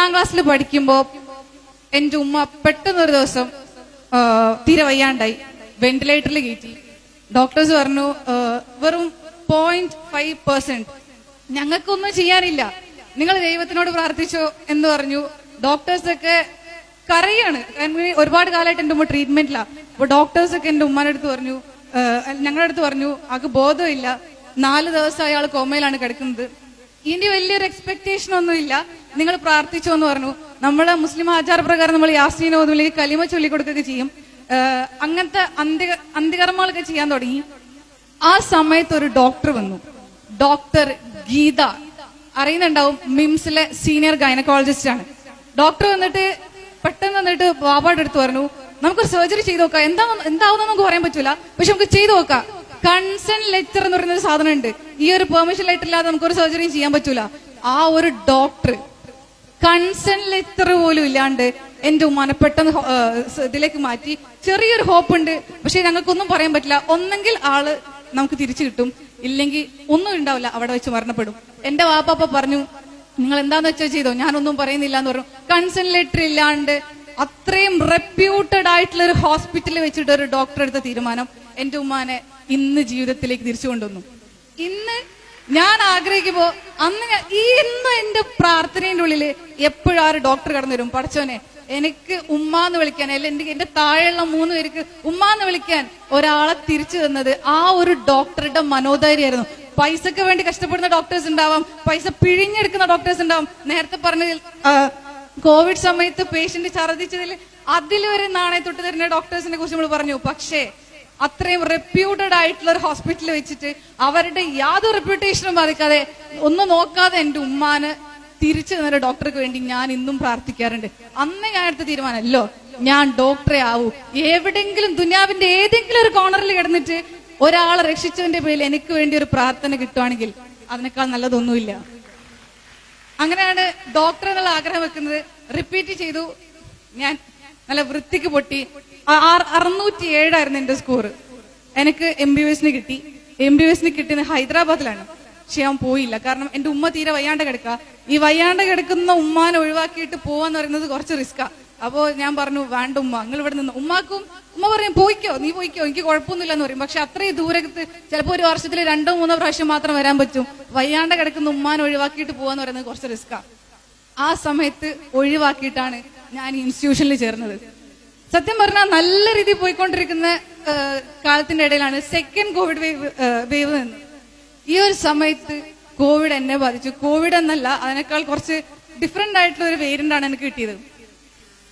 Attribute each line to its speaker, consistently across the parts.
Speaker 1: എട്ടാം ക്ലാസ്സിൽ പഠിക്കുമ്പോൾ എന്റെ ഉമ്മ പെട്ടെന്നൊരു ദിവസം തീരെ വയ്യാണ്ടായി. വെന്റിലേറ്ററിൽ കയറ്റി. ഡോക്ടേഴ്സ് പറഞ്ഞു വെറും പോയിന്റ് ഫൈവ് പെർസെന്റ് ഞങ്ങൾക്കൊന്നും ചെയ്യാനില്ല. നിങ്ങൾ ദൈവത്തിനോട് പ്രാർത്ഥിച്ചോ എന്ന് പറഞ്ഞു. ഡോക്ടേഴ്സൊക്കെ കറിയാണ് ഒരുപാട് കാലമായിട്ട് എന്റെ ഉമ്മ ട്രീറ്റ്മെന്റിലാണ് അപ്പൊ ഡോക്ടേഴ്സൊക്കെ എന്റെ ഉമ്മാന്റെ അടുത്ത് പറഞ്ഞു ഞങ്ങളുടെ അടുത്ത് പറഞ്ഞു അത് ബോധമില്ല. നാല് ദിവസം അയാൾ കോമയിലാണ് കിടക്കുന്നത്. ഇനി വലിയൊരു എക്സ്പെക്ടേഷൻ ഒന്നുമില്ല. നിങ്ങൾ പ്രാർത്ഥിച്ചോ എന്ന് പറഞ്ഞു. നമ്മളെ മുസ്ലിം ആചാരപ്രകാരം നമ്മൾ യാസീനോ അല്ലെങ്കിൽ കലിമ ചൊല്ലിക്കൊടുക്കുകയൊക്കെ ചെയ്യും. അങ്ങനത്തെ അന്തി അന്ത്യകർമ്മങ്ങളൊക്കെ ചെയ്യാൻ തുടങ്ങി. ആ സമയത്ത് ഒരു ഡോക്ടർ വന്നു. ഡോക്ടർ ഗീത. അറിയുന്നുണ്ടാവും? മിംസിലെ സീനിയർ ഗൈനക്കോളജിസ്റ്റ് ആണ് ഡോക്ടർ വന്നിട്ട് പെട്ടെന്ന് വന്നിട്ട് ബാബയുടെ അടുത്ത് പറഞ്ഞു നമുക്ക് സർജറി ചെയ്ത് നോക്കാം. എന്താ എന്താവുന്ന നമുക്ക് പറയാൻ പറ്റൂല. പക്ഷെ നമുക്ക് ചെയ്തു നോക്കാം. കൺസെന്റ് ലെറ്റർ എന്ന് പറയുന്ന ഒരു സാധനം ഉണ്ട് ഈ ഒരു പെർമിഷൻ ലെറ്റർ ഇല്ലാതെ നമുക്ക് ഒരു സർജറിയും ചെയ്യാൻ പറ്റൂല. ആ ഒരു ഡോക്ടർ കൺസെന്റ് ഇത്ര പോലും ഇല്ലാണ്ട് എന്റെ ഉമ്മാനെ പെട്ടെന്ന് ഇതിലേക്ക് മാറ്റി. ചെറിയൊരു ഹോപ്പ് ഉണ്ട് പക്ഷെ ഞങ്ങൾക്കൊന്നും പറയാൻ പറ്റില്ല. ഒന്നെങ്കിൽ ആൾ നമുക്ക് തിരിച്ചു കിട്ടും. ഇല്ലെങ്കിൽ ഒന്നും ഉണ്ടാവില്ല. അവിടെ വെച്ച് മരണപ്പെടും. എന്റെ വാപ്പാപ്പ പറഞ്ഞു നിങ്ങൾ എന്താന്ന് വെച്ചാൽ ചെയ്തോ? ഞാനൊന്നും പറയുന്നില്ല എന്ന് പറഞ്ഞു. കൺസേൺ ലെറ്റർ ഇല്ലാണ്ട് അത്രയും റെപ്യൂട്ടഡ് ആയിട്ടുള്ള ഒരു ഹോസ്പിറ്റലിൽ വെച്ചിട്ട് ഒരു ഡോക്ടർ എടുത്ത തീരുമാനം എന്റെ ഉമ്മാനെ ഇന്ന് ജീവിതത്തിലേക്ക് തിരിച്ചു കൊണ്ടുവന്നു. ഇന്ന് ഞാൻ ആഗ്രഹിക്കുമ്പോ അന്ന് ഈ ഇന്ന് എന്റെ പ്രാർത്ഥനയുടെ ഉള്ളിൽ എപ്പോഴും ആ ഒരു ഡോക്ടർ കടന്നു വരും. പഠിച്ചോനെ എനിക്ക് ഉമ്മ എന്ന് വിളിക്കാൻ അല്ല എന്റെ താഴെയുള്ള മൂന്ന് പേർക്ക് ഉമ്മ എന്ന് വിളിക്കാൻ ഒരാളെ തിരിച്ചു തന്നത് ആ ഒരു ഡോക്ടറുടെ മനോധൈര്യമായിരുന്നു. പൈസക്ക് വേണ്ടി കഷ്ടപ്പെടുന്ന ഡോക്ടേഴ്സ് ഉണ്ടാവാം പൈസ പിഴിഞ്ഞെടുക്കുന്ന ഡോക്ടേഴ്സ് ഉണ്ടാവാം. നേരത്തെ പറഞ്ഞതിൽ കോവിഡ് സമയത്ത് പേഷ്യന്റ് ഛർദ്ദിച്ചതിൽ അതിലൊരു നാണയത്തൊട്ട് തരുന്ന ഡോക്ടേഴ്സിനെ കുറിച്ച് നമ്മൾ പറഞ്ഞു. പക്ഷേ അത്രയും റെപ്യൂട്ടഡ് ആയിട്ടുള്ള ഒരു ഹോസ്പിറ്റലിൽ വെച്ചിട്ട് അവരുടെ യാതൊരു റെപ്യൂട്ടേഷനും ബാധിക്കാതെ ഒന്നും നോക്കാതെ എന്റെ ഉമ്മാന് തിരിച്ചു തന്ന ഡോക്ടർക്ക് വേണ്ടി ഞാൻ ഇന്നും പ്രാർത്ഥിക്കാറുണ്ട്. അന്ന് ഞാൻ എടുത്ത തീരുമാനമല്ലോ ഞാൻ ഡോക്ടറെ ആവൂ. എവിടെങ്കിലും ദുനിയാവിന്റെ ഏതെങ്കിലും ഒരു കോർണറിൽ കിടന്നിട്ട് ഒരാളെ രക്ഷിച്ചതിന്റെ പേരിൽ എനിക്ക് വേണ്ടി ഒരു പ്രാർത്ഥന കിട്ടുവാണെങ്കിൽ അതിനേക്കാൾ നല്ലതൊന്നുമില്ല. അങ്ങനെയാണ് ഡോക്ടർ എന്നുള്ള ആഗ്രഹം വെക്കുന്നത്. റിപ്പീറ്റ് ചെയ്തു. ഞാൻ നല്ല വൃത്തിക്ക് പൊട്ടി. അറുന്നൂറ്റി ഏഴായിരുന്നു എന്റെ സ്കോർ എനിക്ക് എം ബി എസിന് കിട്ടി. എം ബി എസിന് കിട്ടിയത് ഹൈദരാബാദിലാണ്. പക്ഷെ ഞാൻ പോയില്ല. കാരണം എന്റെ ഉമ്മ തീരെ വയ്യാണ്ട് കിടക്കുക. ഈ വയ്യാണ്ട് കിടക്കുന്ന ഉമ്മാനെ ഒഴിവാക്കിയിട്ട് പോവാന്ന് പറയുന്നത് കുറച്ച് റിസ്ക്കാ അപ്പോ ഞാൻ പറഞ്ഞു വേണ്ട ഉമ്മ നിങ്ങൾ ഇവിടെ നിന്ന് ഉമ്മാക്കും ഉമ്മ പറയും പോയിക്കോ നീ പോയിക്കോ എനിക്ക് കുഴപ്പമൊന്നുമില്ല എന്ന് പറയും. പക്ഷെ അത്രയും ദൂരത്ത് ചിലപ്പോൾ ഒരു വർഷത്തിൽ രണ്ടോ മൂന്നോ പ്രാവശ്യം മാത്രം വരാൻ പറ്റും. വയ്യാണ്ട് കിടക്കുന്ന ഉമ്മാനെ ഒഴിവാക്കിയിട്ട് പോവാന്ന് പറയുന്നത് കുറച്ച് റിസ്ക്കാ ആ സമയത്ത് ഒഴിവാക്കിയിട്ടാണ് ഞാൻ ഇൻസ്റ്റിറ്റ്യൂഷനിൽ ചേർന്നത്. സത്യം പറഞ്ഞാൽ നല്ല രീതിയിൽ പോയിക്കൊണ്ടിരിക്കുന്ന കാലത്തിന്റെ ഇടയിലാണ് സെക്കൻഡ് കോവിഡ് വേവ് വേവ് നിന്ന് ഈ ഒരു സമയത്ത് കോവിഡ് എന്നെ ബാധിച്ചു. കോവിഡ് എന്നല്ല അതിനേക്കാൾ കുറച്ച് ഡിഫറെന്റ് ആയിട്ടുള്ള ഒരു വേരിയന്റ് ആണ് എനിക്ക് കിട്ടിയത്.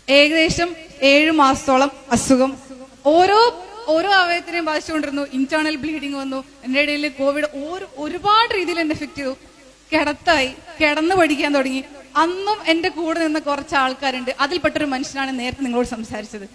Speaker 1: ഏകദേശം ഏഴു മാസത്തോളം അസുഖം. ഓരോ ഓരോ അവയത്തിനെയും ബാധിച്ചുകൊണ്ടിരുന്നു. ഇന്റേണൽ ബ്ലീഡിങ് വന്നു. എന്റെ ഇടയിൽ കോവിഡ് ഒരു ഒരുപാട് രീതിയിൽ എന്നെ എഫക്ട് ചെയ്തു. കിടത്തായി കിടന്നു പഠിക്കാൻ തുടങ്ങി. അന്നും എന്റെ കൂടെ നിന്ന കുറച്ച് ആൾക്കാരുണ്ട് അതിൽപ്പെട്ടൊരു മനുഷ്യനാണ് നേരത്തെ നിങ്ങളോട് സംസാരിച്ചത്.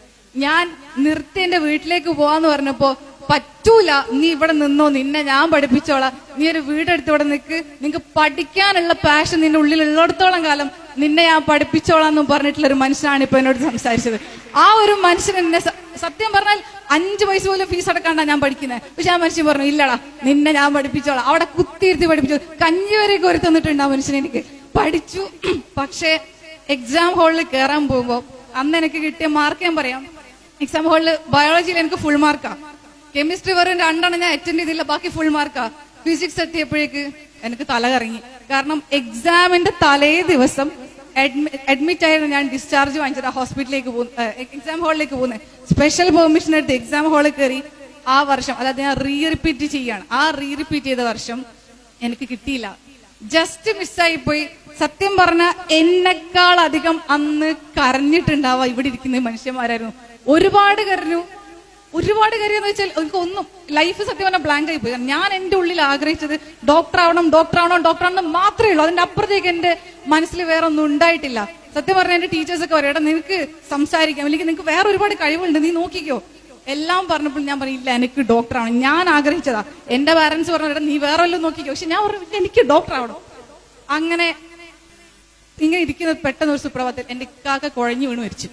Speaker 1: ഞാൻ നിർത്തി എന്റെ വീട്ടിലേക്ക് പോവാന്ന് പറഞ്ഞപ്പോ പറ്റൂല നീ ഇവിടെ നിന്നോ നിന്നെ ഞാൻ പഠിപ്പിച്ചോളാം. നീ ഒരു വീടെടുത്ത് ഇവിടെ നിൽക്ക് നിനക്ക് പഠിക്കാനുള്ള പാഷൻ നിന്റെ ഉള്ളിൽ ഉള്ളിടത്തോളം കാലം നിന്നെ ഞാൻ പഠിപ്പിച്ചോളാം എന്ന് പറഞ്ഞിട്ടുള്ള ഒരു മനുഷ്യനാണ് ഇപ്പൊ എന്നോട് സംസാരിച്ചത്. ആ ഒരു മനുഷ്യൻ എന്നെ സത്യം പറഞ്ഞാൽ അഞ്ച് വയസ്സ് പോലും ഫീസ് അടക്കാണ്ടാ ഞാൻ പഠിക്കുന്നത് പക്ഷെ ആ മനുഷ്യൻ പറഞ്ഞു ഇല്ലടാ നിന്നെ ഞാൻ പഠിപ്പിച്ചോളാം. അവിടെ കുത്തിയിരുത്തി പഠിപ്പിച്ചു. കഞ്ഞി വരെ ഒരു തന്നിട്ടുണ്ട് ആ മനുഷ്യൻ എനിക്ക്. പഠിച്ചു. പക്ഷേ എക്സാം ഹാളിൽ കയറാൻ പോകുമ്പോൾ അന്ന് എനിക്ക് കിട്ടിയ മാർക്ക് ഞാൻ പറയാം. എക്സാം ഹാളിൽ ബയോളജിയിൽ എനിക്ക് ഫുൾ മാർക്കാ കെമിസ്ട്രി വെറും രണ്ടെണ്ണം ഞാൻ അറ്റൻഡ് ചെയ്തില്ല ബാക്കി ഫുൾ മാർക്കാ ഫിസിക്സ് എത്തിയപ്പോഴേക്ക് എനിക്ക് തല കറങ്ങി. കാരണം എക്സാമിന്റെ തലേ ദിവസം അഡ്മിറ്റ് ആയിരുന്നു ഞാൻ ഡിസ്ചാർജ് വാങ്ങിച്ചിട്ട് ഹോസ്പിറ്റലിലേക്ക് പോകുന്നു എക്സാം ഹാളിലേക്ക് പോകുന്നത് സ്പെഷ്യൽ പെർമിഷൻ എടുത്ത് എക്സാം ഹാളിൽ കയറി ആ വർഷം അതായത് ഞാൻ റീ റിപ്പീറ്റ് ചെയ്യാണ്. ആ റീ റിപ്പീറ്റ് ചെയ്ത വർഷം എനിക്ക് കിട്ടിയില്ല. ജസ്റ്റ് മിസ്സായി പോയി. സത്യം പറഞ്ഞ എന്നെക്കാൾ അധികം അന്ന് കരഞ്ഞിട്ടുണ്ടാവുക ഇവിടെ ഇരിക്കുന്ന മനുഷ്യന്മാരായിരുന്നു. ഒരുപാട് കരഞ്ഞു. ഒരുപാട് കാര്യം എന്ന് വെച്ചാൽ എനിക്ക് ഒന്നും ലൈഫ് സത്യം പറഞ്ഞാൽ ബ്ലാങ്ക് ആയി പോയി. ഞാൻ എന്റെ ഉള്ളിൽ ആഗ്രഹിച്ചത് ഡോക്ടർ ആവണം ഡോക്ടർ ആവണം ഡോക്ടർ ആവണം മാത്രമേ ഉള്ളൂ. അതിന്റെ അപ്പുറത്തേക്ക് എന്റെ മനസ്സിൽ വേറെ ഒന്നും ഉണ്ടായിട്ടില്ല. സത്യം പറഞ്ഞാൽ എന്റെ ടീച്ചേഴ്സ് ഒക്കെ പറയും "എടാ, നിനക്ക് സംസാരിക്കാം. അല്ലെങ്കിൽ നിനക്ക് വേറെ ഒരുപാട് കഴിവുണ്ട് നീ നോക്കിക്കോ. എല്ലാം പറഞ്ഞപ്പോൾ ഞാൻ പറയില്ല എനിക്ക് ഡോക്ടർ ആവണം. ഞാൻ ആഗ്രഹിച്ചതാ. എന്റെ പാരന്റ്സ് പറഞ്ഞു "എടാ, നീ വേറെ വല്ലതും നോക്കിക്കോ. പക്ഷെ ഞാൻ പറഞ്ഞു എനിക്ക് ഡോക്ടർ ആവണം. അങ്ങനെ ഇങ്ങനെ ഇരിക്കുന്നത് പെട്ടെന്ന് ഒരു സുപ്രഭാതത്തിൽ എന്റെ ഇക്കാക്ക കുഴഞ്ഞു വീണ് മരിച്ചു.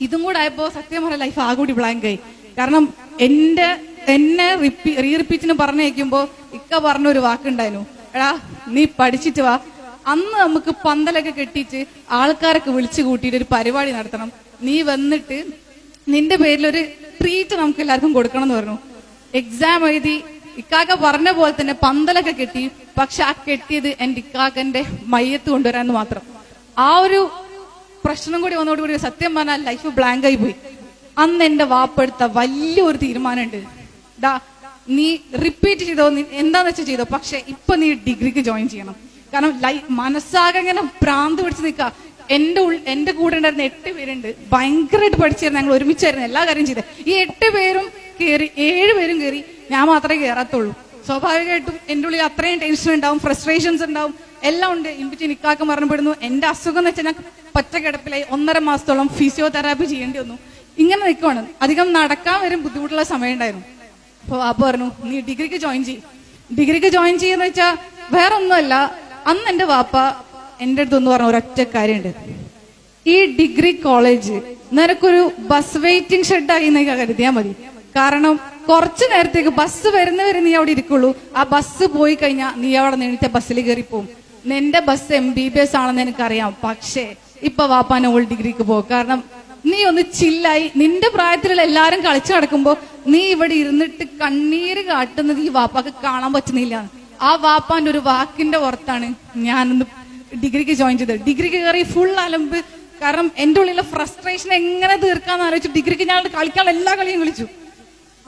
Speaker 1: ഇതും കൂടെ ആയപ്പോ സത്യം പറഞ്ഞ ലൈഫ് ആകൂടി ബ്ലാങ്ക് ആയി. കാരണം എന്റെ എന്നെ റീ പറഞ്ഞേക്കുമ്പോ ഇക്ക പറഞ്ഞ ഒരു വാക്കുണ്ടായിരുന്നു. എടാ നീ പഠിച്ചിട്ട് വാ. അന്ന് നമുക്ക് പന്തലൊക്കെ കെട്ടിയിട്ട് ആൾക്കാരൊക്കെ വിളിച്ചു കൂട്ടിയിട്ട് ഒരു പരിപാടി നടത്തണം. നീ വന്നിട്ട് നിന്റെ പേരിൽ ഒരു ട്രീറ്റ് നമുക്ക് എല്ലാവർക്കും കൊടുക്കണം എന്ന് പറഞ്ഞു. എക്സാം എഴുതി ഇക്കാക്ക പറഞ്ഞ പോലെ തന്നെ പന്തലൊക്കെ കെട്ടി പക്ഷെ ആ കെട്ടിയത് എന്റെ ഇക്കാക്കന്റെ മയ്യത്ത് കൊണ്ടുവരാന്ന് മാത്രം. ആ ഒരു പ്രശ്നം കൂടി വന്നതോടുകൂടി സത്യം പറഞ്ഞാൽ ലൈഫ് ബ്ലാങ്ക് ആയി പോയി. അന്ന് എന്റെ വാപ്പെടുത്ത വലിയൊരു തീരുമാനമുണ്ട്. ഡാ നീ റിപ്പീറ്റ് ചെയ്തോ നീ എന്താന്ന് വെച്ചാൽ ചെയ്തോ? പക്ഷെ ഇപ്പൊ നീ ഡിഗ്രിക്ക് ജോയിൻ ചെയ്യണം. കാരണം ലൈ മനസ്സാകെ ഇങ്ങനെ ഭ്രാന്ത് പിടിച്ച് നിൽക്കുക എന്റെ ഉൾ എന്റെ കൂടെ ഉണ്ടായിരുന്ന എട്ട് പേരുണ്ട്. ഭയങ്കരമായിട്ട് പഠിച്ചിരുന്നു. ഞങ്ങൾ ഒരുമിച്ചായിരുന്നു എല്ലാ കാര്യം ചെയ്തത്. ഈ എട്ട് പേരും കയറി ഏഴ് പേരും കയറി ഞാൻ മാത്രമേ കയറാത്തുള്ളൂ സ്വാഭാവികമായിട്ടും എന്റെ ഉള്ളിൽ അത്രയും ടെൻഷൻ ഉണ്ടാവും ഫ്രസ്ട്രേഷൻസ് ഉണ്ടാവും. എല്ലാം ഉണ്ട്. ഇൻപിറ്റി നിക്കാക്കം മരണപ്പെടുന്നു. എന്റെ അസുഖം എന്ന് വെച്ചാൽ ഞാൻ പച്ചക്കിടപ്പിലായി ഒന്നര മാസത്തോളം ഫിസിയോതെറാപ്പി ചെയ്യേണ്ടി വന്നു. ഇങ്ങനെ നിൽക്കുവാണ്. അധികം നടക്കാൻ വരും ബുദ്ധിമുട്ടുള്ള സമയം ഉണ്ടായിരുന്നു. അപ്പോൾ വാപ്പ പറഞ്ഞു നീ ഡിഗ്രിക്ക് ജോയിൻ ചെയ്യും. ഡിഗ്രിക്ക് ജോയിൻ ചെയ്യുന്ന വെച്ചാൽ വേറെ ഒന്നുമല്ല അന്ന് എന്റെ വാപ്പ എന്റെ അടുത്തൊന്ന് പറഞ്ഞ ഒരൊറ്റ കാര്യമുണ്ട്. ഈ ഡിഗ്രി കോളേജ് നിനക്കൊരു ബസ് വെയിറ്റിംഗ് ഷെഡായി എന്നൊക്കെ കരുതിയാൽ മതി. കാരണം കുറച്ചു നേരത്തേക്ക് ബസ് വരുന്നവരെ നീ അവിടെ ഇരിക്കുള്ളൂ. ആ ബസ് പോയി കഴിഞ്ഞാൽ നീ അവിടെ നീണിത്തെ ബസ്സിൽ കയറി പോകും നിന്റെ bus M B B S ആണെന്ന് എനിക്കറിയാം. പക്ഷേ ഇപ്പൊ വാപ്പാൻ ഓൾ ഡിഗ്രിക്ക് പോകും. കാരണം നീ ഒന്ന് ചില്ലായി നിന്റെ പ്രായത്തിലുള്ള എല്ലാരും കളിച്ചു നടക്കുമ്പോ നീ ഇവിടെ ഇരുന്നിട്ട് കണ്ണീര് കാട്ടുന്നത് ഈ വാപ്പാക്ക് കാണാൻ പറ്റുന്നില്ല. ആ വാപ്പാന്റെ ഒരു വാക്കിന്റെ പുറത്താണ് ഞാനൊന്ന് ഡിഗ്രിക്ക് ജോയിൻ ചെയ്തത്. ഡിഗ്രിക്ക് കയറി ഫുൾ അലമ്പ്. കാരണം എന്റെ ഉള്ളിലെ ഫ്രസ്ട്രേഷൻ എങ്ങനെ തീർക്കാന്ന് ആലോചിച്ചു ഡിഗ്രിക്ക് ഞാൻ കളിക്കാനുള്ള എല്ലാ കളിയും കളിച്ചു.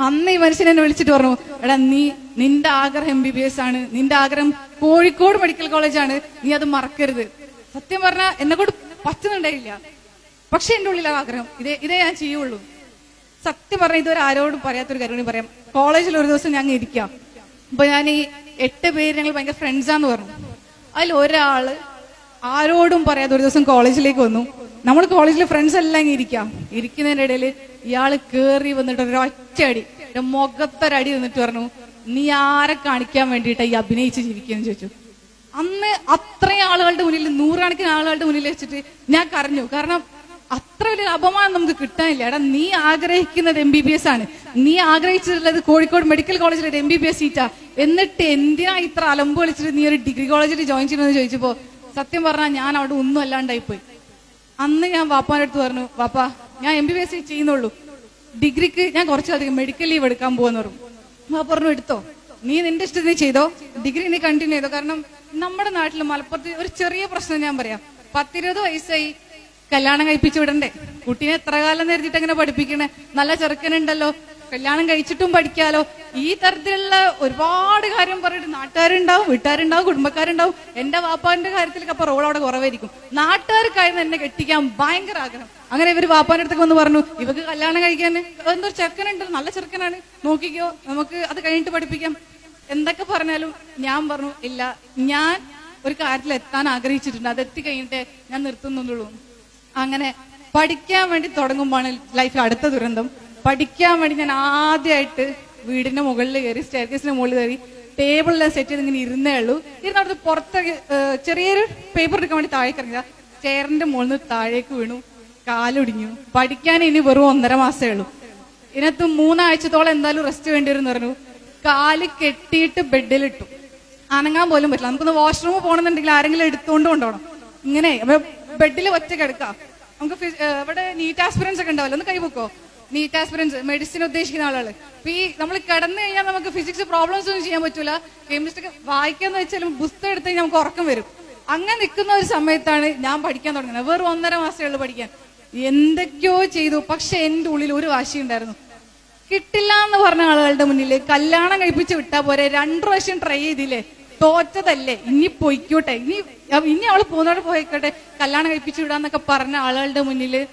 Speaker 1: അന്ന് ഈ മനുഷ്യനെ വിളിച്ചിട്ട് പറഞ്ഞു എടാ നീ നിന്റെ ആഗ്രഹം എം ബി ബി എസ് ആണ്. നിന്റെ ആഗ്രഹം കോഴിക്കോട് മെഡിക്കൽ കോളേജാണ്. നീ അത് മറക്കരുത്. സത്യം പറഞ്ഞാൽ എന്നെ കൊണ്ട് പറ്റുന്നുണ്ടായില്ല. പക്ഷെ എന്റെ ഉള്ളിലെ ആഗ്രഹം ഇതേ ഇതേ ഞാൻ ചെയ്യുള്ളൂ. സത്യം പറഞ്ഞ ഇതുവരെ ആരോടും പറയാത്തൊരു കാര്യം കൂടി പറയാം. കോളേജിൽ ഒരു ദിവസം ഞങ്ങൾ ഇരിക്കാം. അപ്പൊ ഞാൻ ഈ എട്ട് പേര് ഞങ്ങൾ ഭയങ്കര ഫ്രണ്ട്സാന്ന് പറഞ്ഞു. അതിൽ ഒരാൾ ആരോടും പറയാതെ ഒരു ദിവസം കോളേജിലേക്ക് വന്നു. നമ്മൾ കോളേജിൽ ഫ്രണ്ട്സ് എല്ലാം ഇരിക്കാം. ഇരിക്കുന്നതിന്റെ ഇടയിൽ ഇയാൾ കേറി വന്നിട്ട് ഒരു ഒറ്റയടി ഒരു മുഖത്തൊരടി വന്നിട്ട് പറഞ്ഞു നീ ആരെ കാണിക്കാൻ വേണ്ടിയിട്ട് ഈ അഭിനയിച്ച് ജീവിക്കുകയെന്ന് ചോദിച്ചു. അന്ന് അത്രയും ആളുകളുടെ മുന്നിൽ നൂറുകണക്കിന് ആളുകളുടെ മുന്നിൽ വെച്ചിട്ട് ഞാൻ കരഞ്ഞു. കാരണം അത്ര വലിയ അപമാനം നമുക്ക് കിട്ടാനില്ല. എടാ നീ ആഗ്രഹിക്കുന്നത് എം ബി ബി എസ് ആണ്. നീ ആഗ്രഹിച്ചിട്ടുള്ളത് കോഴിക്കോട് മെഡിക്കൽ കോളേജിലെ എം ബി ബി എസ് സീറ്റാ എന്നിട്ട് എന്തിനാ ഇത്ര അലമ്പ് കളിച്ചിട്ട് നീ ഒരു ഡിഗ്രി കോളേജിൽ ജോയിൻ ചെയ്യണമെന്ന് ചോദിച്ചപ്പോ സത്യം പറഞ്ഞാൽ ഞാൻ അവിടെ ഒന്നും അല്ലാണ്ടായി പോയി അന്ന് ഞാൻ വാപ്പാന്റെ അടുത്ത് പറഞ്ഞു വാപ്പ ഞാൻ എം ബി ബി എസ് ചെയ്യുന്നുള്ളൂ. ഡിഗ്രിക്ക് ഞാൻ കുറച്ചധികം മെഡിക്കൽ ലീവ് എടുക്കാൻ പോകുന്നു പറഞ്ഞു. വാപ്പ പറഞ്ഞു എടുത്തോ. നീ നിന്റെ ഇഷ്ടത്തിന് ചെയ്തോ. ഡിഗ്രി നീ കണ്ടിന്യൂ ചെയ്തോ. കാരണം നമ്മുടെ നാട്ടിൽ മലപ്പുറത്ത് ഒരു ചെറിയ പ്രശ്നം ഞാൻ പറയാം. പത്തിരുപത് വയസ്സായി കല്യാണം കഴിപ്പിച്ചു വിടണ്ടേ. കുട്ടീനെ എത്ര കാലം നേരിട്ട് അങ്ങനെ പഠിപ്പിക്കണേ? നല്ല ചെറുക്കനുണ്ടല്ലോ. കല്യാണം കഴിച്ചിട്ടും പഠിക്കാലോ. ഈ തരത്തിലുള്ള ഒരുപാട് കാര്യം പറഞ്ഞിട്ട് നാട്ടുകാരുണ്ടാവും വീട്ടുകാരുണ്ടാവും കുടുംബക്കാരുണ്ടാവും. എന്റെ വാപ്പാന്റെ കാര്യത്തിലൊക്കെ അപ്പൊ റോൾ അവിടെ കുറവായിരിക്കും. നാട്ടുകാർക്കായിരുന്നു എന്നെ കെട്ടിക്കാൻ ഭയങ്കര ആഗ്രഹം. അങ്ങനെ ഇവർ വാപ്പാന്റെ അടുത്തേക്ക് വന്ന് പറഞ്ഞു ഇവക്ക് കല്യാണം കഴിക്കാൻ എന്തോ ചെറുക്കനുണ്ട് നല്ല ചെറുക്കനാണ്. നോക്കിക്കോ നമുക്ക് അത് കഴിഞ്ഞിട്ട് പഠിപ്പിക്കാം. എന്തൊക്കെ പറഞ്ഞാലും ഞാൻ പറഞ്ഞു ഇല്ല ഞാൻ ഒരു കാര്യത്തിൽ എത്താൻ ആഗ്രഹിച്ചിട്ടുണ്ട്. അത് എത്തി കഴിഞ്ഞിട്ട് ഞാൻ നിർത്തുന്നുള്ളൂ. അങ്ങനെ പഠിക്കാൻ വേണ്ടി തുടങ്ങുമ്പോഴാണ് ലൈഫിൽ അടുത്ത ദുരന്തം. പഠിക്കാൻ വേണ്ടി ഞാൻ ആദ്യമായിട്ട് വീടിന്റെ മുകളിൽ കയറി സ്റ്റെയർക്കേസിന്റെ മുകളിൽ കയറി ടേബിളിലെ സെറ്റ് ചെയ്ത് ഇങ്ങനെ ഇരുന്നേ ഉള്ളൂ. ഇരുന്ന് അവിടുത്തെ പുറത്തേക്ക് ചെറിയൊരു പേപ്പർ എടുക്കാൻ വേണ്ടി താഴേക്ക് ഇറങ്ങിയ ചെയറിന്റെ മുകളിൽ നിന്ന് താഴേക്ക് വീണു കാലൊടിഞ്ഞു. പഠിക്കാൻ ഇനി വെറും ഒന്നര മാസമേ ഉള്ളൂ. ഇതിനകത്ത് മൂന്നാഴ്ചത്തോളം എന്തായാലും റെസ്റ്റ് വേണ്ടി വരും എന്ന് പറഞ്ഞു. കാൽ കെട്ടിയിട്ട് ബെഡിലിട്ടു. അനങ്ങാൻ പോലും പറ്റില്ല. നമുക്കൊന്ന് വാഷ്റൂമിൽ പോകണമെന്നുണ്ടെങ്കിൽ ആരെങ്കിലും എടുത്തുകൊണ്ട് കൊണ്ടുപോകണം. ഇങ്ങനെ ബെഡിൽ ഒറ്റ കിടക്കാം നമുക്ക് ഇവിടെ നീറ്റ് ആസ്പിറൻസ് ഒക്കെ ഉണ്ടാവല്ലോ. ഒന്ന് കൈവക്കോ നീറ്റ് ആസ്പിറൻസ് മെഡിസിൻ ഉദ്ദേശിക്കുന്ന ആളുകൾ അപ്പൊ ഈ നമ്മൾ കിടന്നു കഴിഞ്ഞാൽ നമുക്ക് ഫിസിക്സ് പ്രോബ്ലംസ് ഒന്നും ചെയ്യാൻ പറ്റൂല. കെമിസ്ട്രി വായിക്കാന്ന് വെച്ചാലും പുസ്തകം എടുത്ത് കഴിഞ്ഞാൽ നമുക്ക് ഉറക്കം വരും. അങ്ങനെ നിൽക്കുന്ന ഒരു സമയത്താണ് ഞാൻ പഠിക്കാൻ തുടങ്ങുന്നത്. വെറും ഒന്നര മാസമേ ഉള്ളൂ പഠിക്കാൻ. എന്തൊക്കെയോ ചെയ്തു. പക്ഷെ എന്റെ ഉള്ളിൽ ഒരു വാശി ഉണ്ടായിരുന്നു. കിട്ടില്ല എന്ന് പറഞ്ഞ ആളുകളുടെ മുന്നിൽ കല്യാണം കഴിപ്പിച്ച് വിട്ടാ പോരെ. രണ്ടു പ്രാവശ്യം ട്രൈ ചെയ്തില്ലേ? തോറ്റതല്ലേ? ഇനി പൊയ്ക്കോട്ടെ. ഇനി ഇനി അവൾ പോകുന്നവിടെ പോയിക്കോട്ടെ. കല്യാണം കഴിപ്പിച്ച് വിടാന്നൊക്കെ പറഞ്ഞ ആളുകളുടെ മുന്നിൽ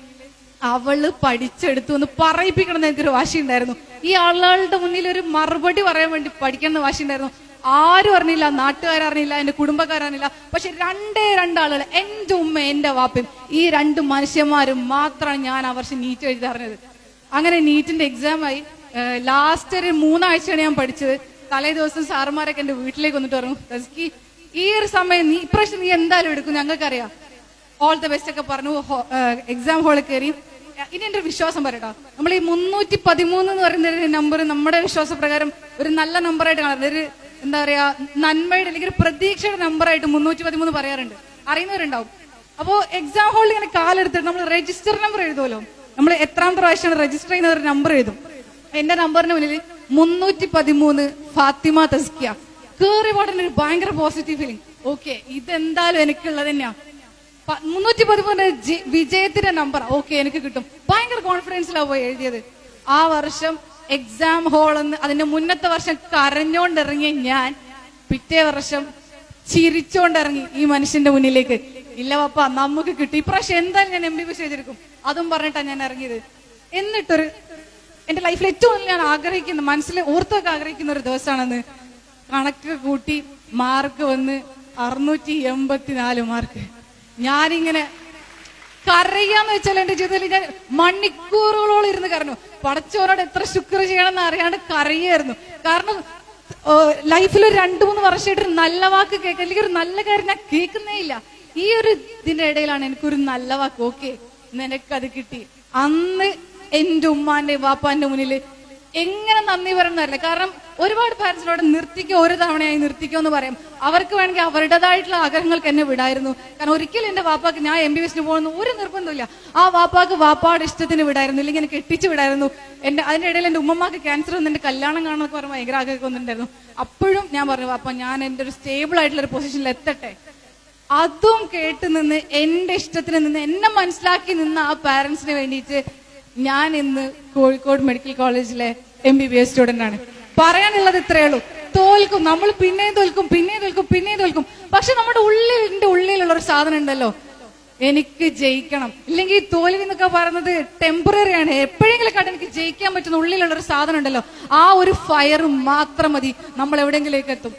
Speaker 1: അവൾ പഠിച്ചെടുത്തു എന്ന് പറയിപ്പിക്കണം എനിക്കൊരു വാശി ഉണ്ടായിരുന്നു ഈ ആളുകളുടെ മുന്നിൽ ഒരു മറുപടി പറയാൻ വേണ്ടി പഠിക്കണം എന്ന് വാശി ഉണ്ടായിരുന്നു ആരും അറിഞ്ഞില്ല നാട്ടുകാരറിഞ്ഞില്ല എന്റെ കുടുംബക്കാരറിഞ്ഞില്ല. പക്ഷെ രണ്ടേ രണ്ടാളുകൾ എന്റെ ഉമ്മ എന്റെ വാപ്പയും ഈ രണ്ട് മനുഷ്യന്മാരും മാത്രമാണ് ഞാൻ ആ വർഷം നീറ്റ് എഴുതി അറിഞ്ഞത് അങ്ങനെ നീറ്റിന്റെ എക്സാമായി ലാസ്റ്റ് ഒരു മൂന്നാഴ്ചയാണ് ഞാൻ പഠിച്ചത്. തലേ ദിവസം സാറുമാരൊക്കെ എന്റെ വീട്ടിലേക്ക് വന്നിട്ട് പറഞ്ഞു ഈ ഒരു സമയം നീ ഇപ്രാവശ്യം നീ എന്തായാലും എടുക്കും ഞങ്ങൾക്കറിയാം. ഓൾ ദ ബെസ്റ്റ് ഒക്കെ പറഞ്ഞു. എക്സാം ഹാളിൽ കയറി. ഇനി എന്റെ വിശ്വാസം പറയട്ടോ. നമ്മൾ ഈ മുന്നൂറ്റി പതിമൂന്ന് എന്ന് പറയുന്ന ഒരു നമ്പർ നമ്മുടെ വിശ്വാസപ്രകാരം ഒരു നല്ല നമ്പർ ആയിട്ട് കാണുന്നത് ഒരു എന്താ പറയാ നന്മയുടെ അല്ലെങ്കിൽ ഒരു പ്രതീക്ഷയുടെ നമ്പറായിട്ട് മുന്നൂറ്റി പതിമൂന്ന് പറയാറുണ്ട്. അറിയുന്നവരുണ്ടാവും. അപ്പോ എക്സാം ഹോളിൽ ഇങ്ങനെ കാലെടുത്തിട്ട് നമ്മൾ രജിസ്റ്റർ നമ്പർ എഴുതുമല്ലോ. നമ്മൾ എത്രാമത്തെ പ്രാവശ്യമാണ് രജിസ്റ്റർ ചെയ്യുന്ന ഒരു നമ്പർ എഴുതും. എന്റെ നമ്പറിന് മുന്നിൽ മുന്നൂറ്റി പതിമൂന്ന് ഫാത്തിമ തസ്കിയ. കേറി പാടുന്ന ഒരു ഭയങ്കര പോസിറ്റീവ് ഫീലിംഗ് ഓക്കെ ഇതെന്തായാലും എനിക്കുള്ളത് തന്നെയാണ് മുന്നൂറ്റി പതിമൂന്ന് വിജയത്തിന്റെ നമ്പർ ഓക്കെ എനിക്ക് കിട്ടും. ഭയങ്കര കോൺഫിഡൻസിലാണ് പോയി എഴുതിയത്. ആ വർഷം എക്സാം ഹോൾ എന്ന് അതിന്റെ മുന്നത്തെ വർഷം കരഞ്ഞോണ്ടിറങ്ങിയ ഞാൻ പിറ്റേ വർഷം ചിരിച്ചോണ്ടിറങ്ങി ഈ മനുഷ്യന്റെ മുന്നിലേക്ക്. ഇല്ല പപ്പ നമുക്ക് കിട്ടി. ഇപ്രാവശ്യം എന്തായാലും ഞാൻ എം ബി ബി ചെയ്തിരിക്കും അതും പറഞ്ഞിട്ടാണ് ഞാൻ ഇറങ്ങിയത്. എന്നിട്ടൊരു എന്റെ ലൈഫിൽ ഏറ്റവും ഞാൻ ആഗ്രഹിക്കുന്ന മനസ്സിൽ ഓർത്തൊക്കെ ആഗ്രഹിക്കുന്ന ഒരു ദിവസമാണെന്ന്. കണക്ക് കൂട്ടി മാർക്ക് വന്ന് അറുന്നൂറ്റി എൺപത്തിനാല് മാർക്ക് ഞാനിങ്ങനെ കരയാന്ന് വെച്ചാൽ എന്റെ ജീവിതത്തിൽ ഞാൻ മണിക്കൂറുകളോളം ഇരുന്ന് കരഞ്ഞു. പടച്ചോനോട് എത്ര ശുക്ർ ചെയ്യണം എന്ന് അറിയാണ്ട് കരയായിരുന്നു. കാരണം ലൈഫിൽ രണ്ടു മൂന്ന് വർഷമായിട്ട് ഒരു നല്ല വാക്ക് കേൾക്കുക അല്ലെങ്കിൽ ഒരു നല്ല കാര്യം ഞാൻ കേൾക്കുന്നേ ഇല്ല. ഈ ഒരു ഇതിന്റെ ഇടയിലാണ് എനിക്കൊരു നല്ല വാക്ക്. ഓക്കെ നിനക്കത് കിട്ടി. അന്ന് എന്റെ ഉമ്മാന്റെ വാപ്പാന്റെ മുന്നിൽ എങ്ങനെ നന്ദി പറയുന്നതല്ല. കാരണം ഒരുപാട് പാരൻസിനോട് നിർത്തിക്കോ ഒരു തവണയായി നിർത്തിക്കോ എന്ന് പറയും. അവർക്ക് വേണമെങ്കിൽ അവരുടേതായിട്ടുള്ള ആഗ്രഹങ്ങൾക്ക് എന്നെ വിടായിരുന്നു. കാരണം ഒരിക്കലും എന്റെ വാപ്പാക്ക് ഞാൻ എം ബി എസിന് പോകുന്ന ഒരു നിർബന്ധമില്ല ആ വാപ്പാക്ക് വാപ്പാട് ഇഷ്ടത്തിന് വിടായിരുന്നു. ഇല്ലെങ്കിൽ എനിക്ക് എട്ടിച്ച് വിടായിരുന്നു. എന്റെ അതിന്റെ ഇടയിൽ എന്റെ ഉമ്മമാക്ക് ക്യാൻസർ വന്ന് എന്റെ കല്യാണം കാണണമെന്ന് പറയുമ്പോൾ ഭയങ്കര ആഗ്രഹമൊക്കെ അപ്പോഴും ഞാൻ പറഞ്ഞു വാപ്പ ഞാൻ എന്റെ ഒരു സ്റ്റേബിൾ ആയിട്ടുള്ള ഒരു പൊസിഷനിൽ എത്തട്ടെ. അതും കേട്ട് നിന്ന് എന്റെ ഇഷ്ടത്തിന് നിന്ന് എന്നെ മനസ്സിലാക്കി നിന്ന് ആ പാരന്റ്സിന് വേണ്ടിയിട്ട് ഞാൻ ഇന്ന് കോഴിക്കോട് മെഡിക്കൽ കോളേജിലെ M B B S student ആണ് പറയാനുള്ളത് ഇത്രയേ ഉള്ളൂ. തോൽക്കും. നമ്മൾ പിന്നെയും തോൽക്കും പിന്നെയും തോൽക്കും പിന്നെയും തോൽക്കും. പക്ഷെ നമ്മുടെ ഉള്ളിന്റെ ഉള്ളിലുള്ള ഒരു സാധനം ഉണ്ടല്ലോ. എനിക്ക് ജയിക്കണം. ഇല്ലെങ്കിൽ തോൽവി എന്നൊക്കെ പറയുന്നത് ടെമ്പററി ആണ്. എപ്പോഴെങ്കിലും കണ്ട് എനിക്ക് ജയിക്കാൻ പറ്റുന്ന ഉള്ളിലുള്ള ഒരു സാധനം ഉണ്ടല്ലോ. ആ ഒരു ഫയർ മാത്രം മതി. നമ്മൾ എവിടെയെങ്കിലേക്ക് എത്തും.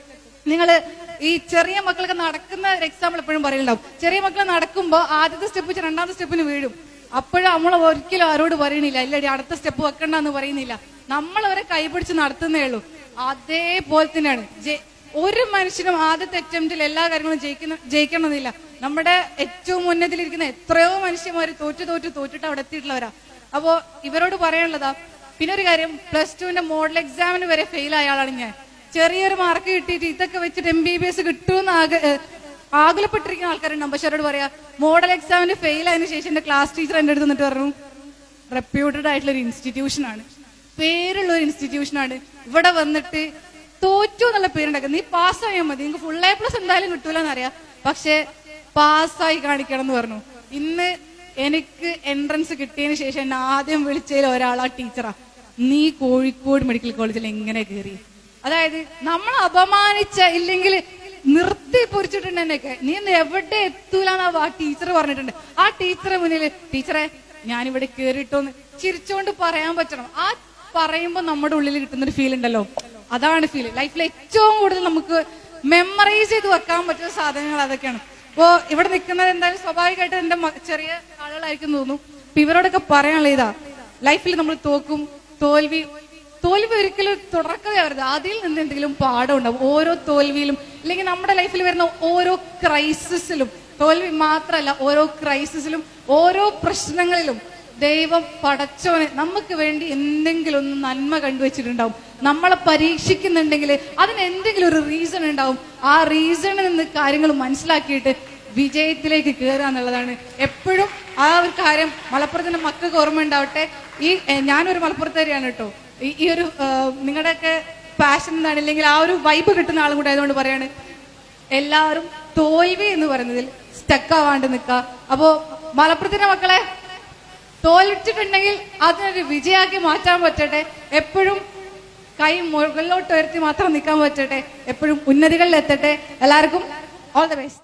Speaker 1: നിങ്ങൾ ഈ ചെറിയ മക്കളൊക്കെ നടക്കുന്ന ഒരു എക്സാമ്പിൾ എപ്പോഴും പറയുന്നുണ്ടാവും ചെറിയ മക്കൾ നടക്കുമ്പോൾ ആദ്യത്തെ സ്റ്റെപ്പ് വെച്ച് രണ്ടാമത്തെ സ്റ്റെപ്പിന് വീഴും. അപ്പോഴും നമ്മൾ ഒരിക്കലും ആരോട് പറയണില്ല. ഇല്ലടി അടുത്ത സ്റ്റെപ്പ് വെക്കണ്ട എന്ന് പറയുന്നില്ല. നമ്മൾ അവരെ കൈപിടിച്ച് നടത്തുന്നേ ഉള്ളൂ. അതേപോലെ തന്നെയാണ്. ഒരു മനുഷ്യനും ആദ്യത്തെ അറ്റംപ്റ്റിൽ എല്ലാ കാര്യങ്ങളും ജയിക്കുന്ന ജയിക്കണമെന്നില്ല. നമ്മുടെ ഏറ്റവും മുന്നത്തിലിരിക്കുന്ന എത്രയോ മനുഷ്യന്മാർ തോറ്റു തോറ്റു തോറ്റിട്ട് അവിടെ എത്തിയിട്ടുള്ളവരാ. അപ്പോ ഇവരോട് പറയാനുള്ളതാ പിന്നെ ഒരു കാര്യം പ്ലസ് ടുവിന്റെ മോഡൽ എക്സാമിന് വരെ ഫെയിൽ ആയ ആളാണ് ഞാൻ. ചെറിയൊരു മാർക്ക് കിട്ടിയിട്ട് ഇതൊക്കെ വെച്ചിട്ട് എം ബി ബി എസ് കിട്ടുമെന്ന് ആകുലപ്പെട്ടിരിക്കുന്ന ആൾക്കാരുണ്ട്. അമ്പശ്വരോട് പറയാ മോഡൽ എക്സാമിന് ഫെയിൽ ആയതിനു ശേഷം എന്റെ ക്ലാസ് ടീച്ചർ എന്റെ അടുത്ത് നിന്നിട്ട് പറഞ്ഞു റെപ്യൂട്ടഡ് ആയിട്ടുള്ള ഒരു ഇൻസ്റ്റിറ്റ്യൂഷൻ ആണ്. പേരുള്ള ഒരു ഇൻസ്റ്റിറ്റ്യൂഷൻ ആണ്. ഇവിടെ വന്നിട്ട് തോറ്റു എന്നുള്ള പേരുണ്ടാക്കുന്നത് നീ പാസ്സായാൽ മതി. നിങ്ങൾക്ക് ഫുൾ എ പ്ലസ് എന്തായാലും കിട്ടൂല എന്നറിയാ പക്ഷെ പാസ്സായി കാണിക്കണം എന്ന് പറഞ്ഞു. ഇന്ന് എനിക്ക് എൻട്രൻസ് കിട്ടിയതിന് ശേഷം എന്നെ ആദ്യം വിളിച്ചതിൽ ഒരാളാ ടീച്ചറാ നീ കോഴിക്കോട് മെഡിക്കൽ കോളേജിൽ എങ്ങനെ കയറി അതായത് നമ്മൾ അപമാനിച്ച ഇല്ലെങ്കിൽ നിർത്തി പൊരിച്ചിട്ടുണ്ട് എന്നൊക്കെ നീ ഇന്ന് എവിടെ എത്തൂലെന്നാ ആ ടീച്ചർ പറഞ്ഞിട്ടുണ്ട്. ആ ടീച്ചറെ മുന്നിൽ ടീച്ചറെ ഞാനിവിടെ കേറിയിട്ടോന്ന് ചിരിച്ചുകൊണ്ട് പറയാൻ പറ്റണം. ആ പറയുമ്പോ നമ്മുടെ ഉള്ളിൽ കിട്ടുന്ന ഒരു ഫീൽ ഉണ്ടല്ലോ. അതാണ് ഫീൽ ലൈഫിൽ ഏറ്റവും കൂടുതൽ നമുക്ക് മെമ്മറൈസ് ചെയ്ത് വെക്കാൻ പറ്റുന്ന സാധനങ്ങൾ അതൊക്കെയാണ്. അപ്പോ ഇവിടെ നിൽക്കുന്നത് എന്തായാലും സ്വാഭാവികമായിട്ട് എന്റെ ചെറിയ ആളുകളായിരിക്കും തോന്നുന്നു. അപ്പൊ ഇവരോടൊക്കെ പറയാനുള്ള ഇതാ. ലൈഫിൽ നമ്മൾ തോക്കും തോൽവി തോൽവി ഒരിക്കലും തുടർക്കഥയാവരുത് അതിൽ നിന്ന് എന്തെങ്കിലും പാഠം ഉണ്ടാവും. ഓരോ തോൽവിയിലും അല്ലെങ്കിൽ നമ്മുടെ ലൈഫിൽ വരുന്ന ഓരോ ക്രൈസിസിലും തോൽവി മാത്രമല്ല ഓരോ ക്രൈസിസിലും ഓരോ പ്രശ്നങ്ങളിലും ദൈവം പടച്ചോനെ നമുക്ക് വേണ്ടി എന്തെങ്കിലും ഒന്ന് നന്മ കണ്ടുവച്ചിട്ടുണ്ടാവും. നമ്മളെ പരീക്ഷിക്കുന്നുണ്ടെങ്കിൽ അതിന് എന്തെങ്കിലും ഒരു റീസൺ ഉണ്ടാവും. ആ റീസണിൽ നിന്ന് കാര്യങ്ങൾ മനസ്സിലാക്കിയിട്ട് വിജയത്തിലേക്ക് കയറുക എന്നുള്ളതാണ്. എപ്പോഴും ആ ഒരു കാര്യം മലപ്പുറത്തിന്റെ മക്കൾക്ക് ഓർമ്മ ഉണ്ടാവട്ടെ ഈ ഞാനൊരു മലപ്പുറത്തുകാരിയാണ് കേട്ടോ. ഈ ഒരു നിങ്ങളുടെയൊക്കെ പാഷൻ എന്താണ് ഇല്ലെങ്കിൽ ആ ഒരു വൈബ് കിട്ടുന്ന ആളും കൂടെ ആയതുകൊണ്ട് പറയാണ് എല്ലാവരും തോൽവി എന്ന് പറയുന്നതിൽ സ്റ്റക്കാവാണ്ട് നിൽക്കുക. അപ്പോ മലപ്പുറത്തിന്റെ മക്കളെ തോൽച്ചിട്ടുണ്ടെങ്കിൽ അതിനൊരു വിജയാക്കി മാറ്റാൻ പറ്റട്ടെ. എപ്പോഴും കൈ മുകളിലോട്ട് ഉയർത്തി മാത്രം നിൽക്കാൻ പറ്റട്ടെ. എപ്പോഴും ഉന്നതികളിൽ എത്തട്ടെ എല്ലാവർക്കും ഓൾ ദ ബെസ്റ്റ്